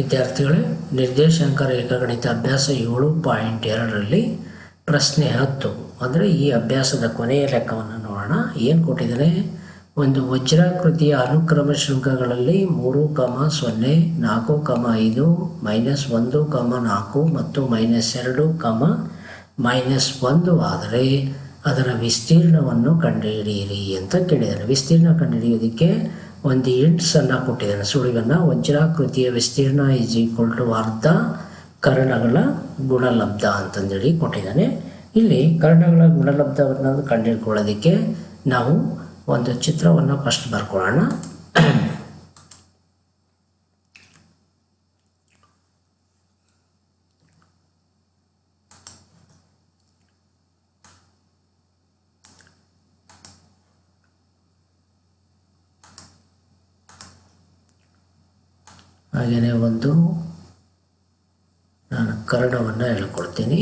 ವಿದ್ಯಾರ್ಥಿಗಳೇ ನಿರ್ದೇಶಾಂಕ ರೇಖಾಗಣಿತ ಅಭ್ಯಾಸ ಏಳು ಪಾಯಿಂಟ್ ಎರಡರಲ್ಲಿ ಪ್ರಶ್ನೆ ಹತ್ತು. ಅಂದರೆ ಈ ಅಭ್ಯಾಸದ ಕೊನೆಯ ಲೆಕ್ಕವನ್ನು ನೋಡೋಣ. ಏನು ಕೊಟ್ಟಿದ್ದಾರೆ? ಒಂದು ವಜ್ರಾಕೃತಿಯ ಅನುಕ್ರಮ ಶೃಂಖಗಳಲ್ಲಿ ಮೂರು ಕಮ ಸೊನ್ನೆ, ನಾಲ್ಕು ಕಮ ಐದು, ಮೈನಸ್ ಒಂದು ಕಮ ನಾಲ್ಕು ಮತ್ತು ಮೈನಸ್ ಎರಡು ಕಮ ಮೈನಸ್ ಒಂದು. ಆದರೆ ಅದರ ವಿಸ್ತೀರ್ಣವನ್ನು ಕಂಡುಹಿಡಿಯಿರಿ ಅಂತ ಕೇಳಿದ್ದಾರೆ. ವಿಸ್ತೀರ್ಣ ಕಂಡುಹಿಡಿಯೋದಕ್ಕೆ ಒಂದು ಇಂಟ್ಸನ್ನು ಕೊಟ್ಟಿದ್ದಾನೆ. ಸುಳಿವನ್ನ ವಜ್ರಾಕೃತಿಯ ವಿಸ್ತೀರ್ಣ ಈಸ್ ಈಕ್ವಲ್ ಟು ಅರ್ಧ ಕರ್ಣಗಳ ಗುಣಲಬ್ಧ ಅಂತಂದೇಳಿ ಕೊಟ್ಟಿದ್ದಾನೆ. ಇಲ್ಲಿ ಕರ್ಣಗಳ ಗುಣಲಬ್ಧವನ್ನು ಕಂಡುಹಿಡ್ಕೊಳ್ಳೋದಕ್ಕೆ ನಾವು ಒಂದು ಚಿತ್ರವನ್ನು ಫಸ್ಟ್ ಬರ್ಕೊಳ್ಳೋಣ. ಹಾಗೆಯೇ ಒಂದು ನಾನು ಕರ್ಣವನ್ನು ಹೇಳ್ಕೊಡ್ತೀನಿ.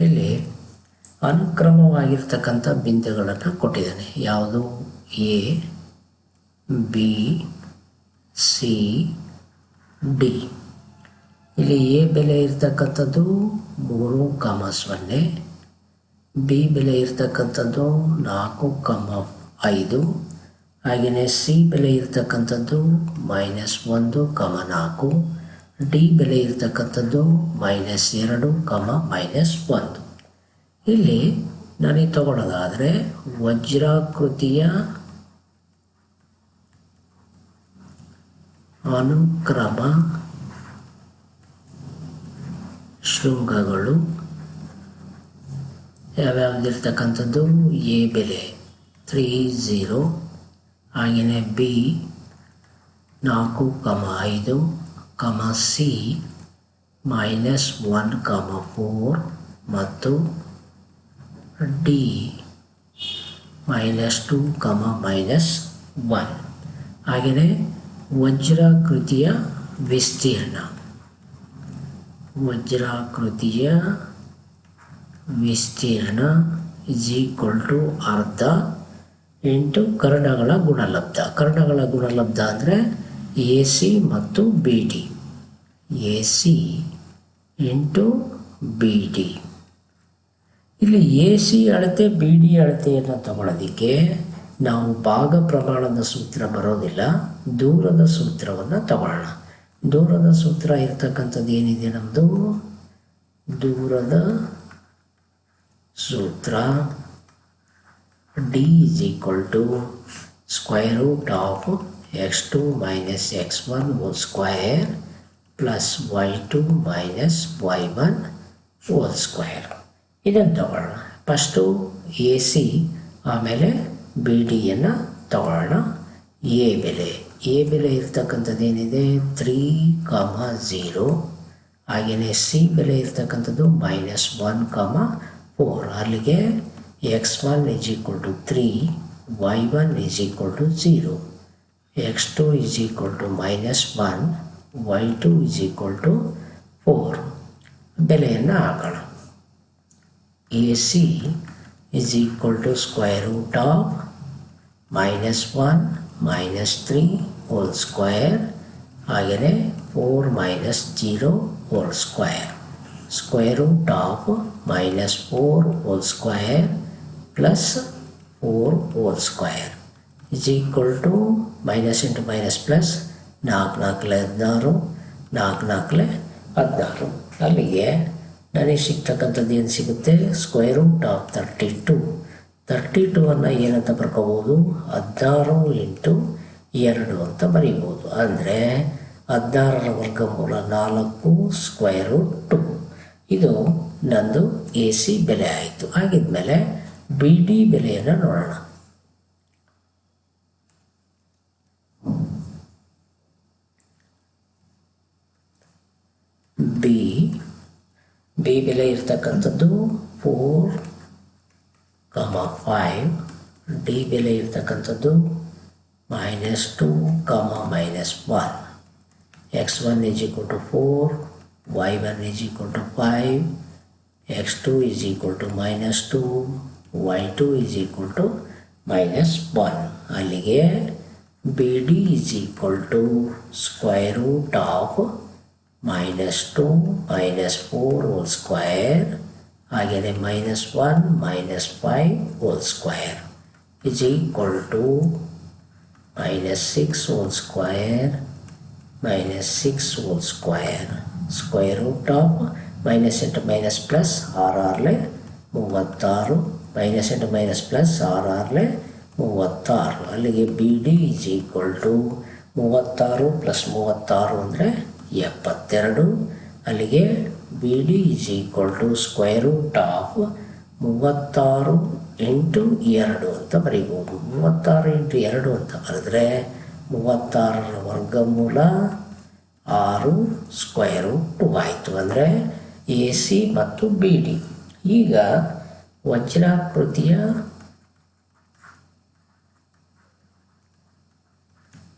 ಇಲ್ಲಿ ಅನುಕ್ರಮವಾಗಿರ್ತಕ್ಕಂಥ ಬಿಂದುಗಳನ್ನು ಕೊಟ್ಟಿದ್ದೇನೆ. ಯಾವುದು? A, B, C, D. ಇಲ್ಲಿ ಎ ಬೆಲೆ ಇರ್ತಕ್ಕಂಥದ್ದು ಮೂರು ಕಾಮ ಸೊನ್ನೆ ಬಿ ಬೆಲೆ ಇರ್ತಕ್ಕಂಥದ್ದು ನಾಲ್ಕು ಕಮ ಐದು. ಹಾಗೆಯೇ ಸಿ ಬೆಲೆ ಇರತಕ್ಕಂಥದ್ದು ಮೈನಸ್ ಒಂದು ಕಮ ನಾಲ್ಕು. ಡಿ ಬೆಲೆ ಇರತಕ್ಕಂಥದ್ದು ಮೈನಸ್ ಎರಡು ಕಮ ಮೈನಸ್ ಒಂದು. ಇಲ್ಲಿ ನನಗೆ ತಗೊಳ್ಳೋದಾದರೆ ವಜ್ರಾಕೃತಿಯ ಅನುಕ್ರಮ ಶೃಂಗಗಳು ಯಾವ್ಯಾವ್ದಿರ್ತಕ್ಕಂಥದ್ದು ಎ ಬೆಲೆ. ತ್ರೀ ಝೀರೋ ಹಾಗೆಯೇ ಬಿ, ನಾಲ್ಕು ಕಮ ಐದು, comma C, minus one comma four ಮತ್ತು D, minus two comma minus one. ಹಾಗೆಯೇ ವಜ್ರಾಕೃತಿಯ ವಿಸ್ತೀರ್ಣ. ವಜ್ರಾಕೃತಿಯ ವಿಸ್ತೀರ್ಣ ಈಕ್ವಲ್ ಟು ಅರ್ಧ ಇಂಟು ಕರ್ಣಗಳ ಗುಣಲಬ್ಧ. ಕರ್ಣಗಳ ಗುಣಲಬ್ಧ ಅಂದರೆ ಎ ಸಿ ಮತ್ತು B D. A C into B D. ಇಲ್ಲಿ ಎ ಸಿ ಅಳತೆ, ಬಿ ಡಿ ಅಳತೆಯನ್ನು ತಗೊಳ್ಳೋದಕ್ಕೆ ನಾವು ಭಾಗ ಪ್ರಮಾಣದ ಸೂತ್ರ ಬರೋದಿಲ್ಲ. ದೂರದ ಸೂತ್ರವನ್ನು ತಗೊಳ್ಳೋಣ. ದೂರದ ಸೂತ್ರ ಇರ್ತಕ್ಕಂಥದ್ದು ಏನಿದೆ ನಮ್ಮದು ದೂರದ ಸೂತ್ರ. Square root of x two minus x one whole square plus y two minus y one whole square ಇದನ್ನು ತಗೊಳ್ಳೋಣ. ಫಸ್ಟು ಎ ಸಿ ಆಮೇಲೆ ಬಿ ಡಿಯನ್ನು ತಗೊಳ್ಳೋಣ. ಎ ಬೆಲೆ. ಎ ಬೆಲೆ ಇರ್ತಕ್ಕಂಥದ್ದು ಏನಿದೆ? ತ್ರೀ ಕಾಮ ಝೀರೋ ಹಾಗೆಯೇ ಸಿ ಬೆಲೆ ಇರ್ತಕ್ಕಂಥದ್ದು ಮೈನಸ್ ಒನ್ ಕಾಮ ಫೋರ್ ಅಲ್ಲಿಗೆ x one is equal to three y one is equal to zero x two is equal to minus one y two is equal to four ಬೆಲೆಯನ್ನು ಹಾಕೋಣ. A C is equal to square root of minus one minus three whole square ಹಾಗೆಯೇ four minus zero whole square square root of minus four whole square plus four whole square is equal to minus into minus plus ನಾಲ್ಕು ನಾಲ್ಕಲೆ ಹದಿನಾರು, ನಾಲ್ಕು ನಾಲ್ಕಲೆ ಹದಿನಾರು. ಅಲ್ಲಿಗೆ ನನಗೆ ಸಿಗ್ತಕ್ಕಂಥದ್ದು ಏನು ಸಿಗುತ್ತೆ? Square root of thirty two thirty two ಅನ್ನು ಏನಂತ ಬರ್ಕೋಬೋದು? ಹದಿನಾರು ಇಂಟು ಎರಡು ಅಂತ ಬರೀಬೋದು. ಅಂದರೆ ಹದಿನಾರರ ವರ್ಗಮೂಲ ನಾಲ್ಕು ಸ್ಕ್ವೇರ್ ರೂಟ್ ಟು ಇದು ನಂದು ಎ ಸಿ ಬೆಲೆ ಆಯಿತು. ಹಾಗಿದ್ಮೇಲೆ ಬಿ ಡಿ ಬೆಲೆಯನ್ನು ನೋಡೋಣ ಬಿ ಬಿ ಬೆಲೆ ಇರ್ತಕ್ಕಂಥದ್ದು ಫೋರ್ ಕಮ ಫೈವ್ ಡಿ ಬೆಲೆ ಇರ್ತಕ್ಕಂಥದ್ದು minus two comma minus one x one is equal to four y one is equal to five x two is equal to minus two y two is equal to minus one ಅಲ್ಲಿಗೆ B D is equal to square root of minus two minus four whole square ಹಾಗೆಯೇ minus one minus five whole square is equal to minus six whole square minus six whole square square root of minus into minus plus R ಆರ್ಲೆ ಮೂವತ್ತಾರು minus into minus plus ಆರು ಆರ್ಲೆ ಮೂವತ್ತಾರು. ಅಲ್ಲಿಗೆ B D is equal to ಮೂವತ್ತಾರು plus ಮೂವತ್ತಾರು ಅಂದರೆ ಎಪ್ಪತ್ತೆರಡು. ಅಲ್ಲಿಗೆ B D is equal to square root of ಮೂವತ್ತಾರು ಎಂಟು ಎರಡು ಅಂತ ಬರೀಬೋದು. ಮೂವತ್ತಾರು ಇಂಟು ಎರಡು ಅಂತ ಬರೆದ್ರೆ ಮೂವತ್ತಾರರ ವರ್ಗಮೂಲ ಆರು ಸ್ಕ್ವೇರು ಟು ಆಯಿತು ಅಂದರೆ ಎ ಸಿ ಮತ್ತು ಬಿ ಡಿ ಈಗ ವಜ್ರಾಕೃತಿಯ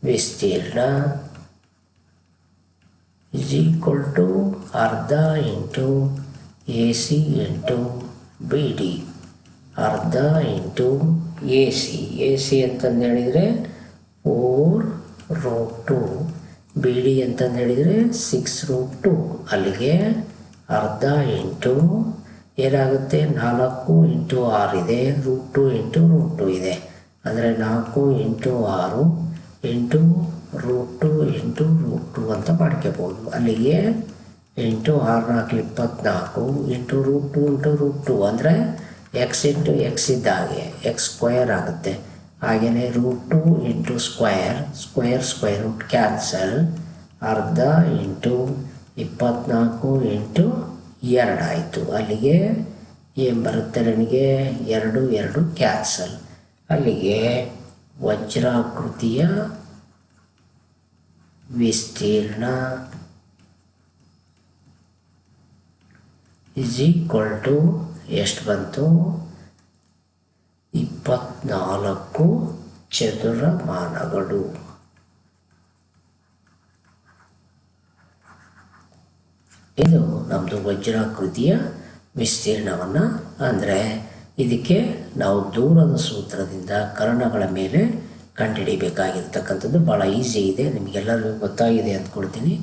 ವಿಸ್ತೀರ್ಣ ಇಸ್ ಈಕ್ವಲ್ ಟು ಅರ್ಧ into A C into B D ಅರ್ಧ into A C A C ಅಂತಂದು ಹೇಳಿದರೆ four root two. B D ಅಂತಂದು ಹೇಳಿದರೆ ಸಿಕ್ಸ್ ರೂಟ್ ಟು. ಅಲ್ಲಿಗೆ ಅರ್ಧ ಇಂಟು ಏನಾಗುತ್ತೆ? ನಾಲ್ಕು ಇಂಟು ಆರು ಇದೆ, root two into root two ಇದೆ. ಅಂದರೆ ನಾಲ್ಕು ಇಂಟು ಆರು into root two into root two ಅಂತ ಮಾಡ್ಕೋಬೋದು. ಅಲ್ಲಿಗೆ ಇಂಟು ಆರು ನಾಲ್ಕು ಇಪ್ಪತ್ನಾಲ್ಕು into root two into root two ಅಂದರೆ ಎಕ್ಸ್ ಇಂಟು ಎಕ್ಸ್ ಇದ್ದಾಗೆ ಎಕ್ಸ್ ಸ್ಕ್ವಯರ್ ಆಗುತ್ತೆ. ಹಾಗೆಯೇ root two into square square square root cancel, ಅರ್ಧ ಇಂಟು ಇಪ್ಪತ್ನಾಲ್ಕು ಇಂಟು ಎರಡಾಯಿತು. ಅಲ್ಲಿಗೆ ಏನು ಬರುತ್ತೆ ನನಗೆ? ಎರಡು ಎರಡು ಕ್ಯಾನ್ಸಲ್. ಅಲ್ಲಿಗೆ ವಜ್ರಾಕೃತಿಯ ವಿಸ್ತೀರ್ಣ ಇಸ್ ಈಕ್ವಲ್ ಟು ಎಷ್ಟು ಬಂತು? ಇಪ್ಪತ್ನಾಲ್ಕು ಚದುರಮಾನಗಳು. ಇದು ನಮ್ಮದು ವಜ್ರಾಕೃತಿಯ ವಿಸ್ತೀರ್ಣವನ್ನು. ಅಂದರೆ ಇದಕ್ಕೆ ನಾವು ದೂರದ ಸೂತ್ರದಿಂದ ಕರ್ಣಗಳ ಮೇಲೆ ಕಂಡುಹಿಡಿಬೇಕಾಗಿರ್ತಕ್ಕಂಥದ್ದು ಭಾಳ ಈಸಿ ಇದೆ. ನಿಮಗೆಲ್ಲರಿಗೂ ಗೊತ್ತಾಗಿದೆ ಅಂದ್ಕೊಳ್ತೀನಿ.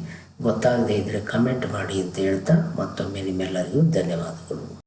ಗೊತ್ತಾಗದೇ ಇದ್ದರೆ ಕಮೆಂಟ್ ಮಾಡಿ ಅಂತ ಹೇಳ್ತಾ ಮತ್ತೊಮ್ಮೆ ನಿಮ್ಮೆಲ್ಲರಿಗೂ ಧನ್ಯವಾದಗಳು.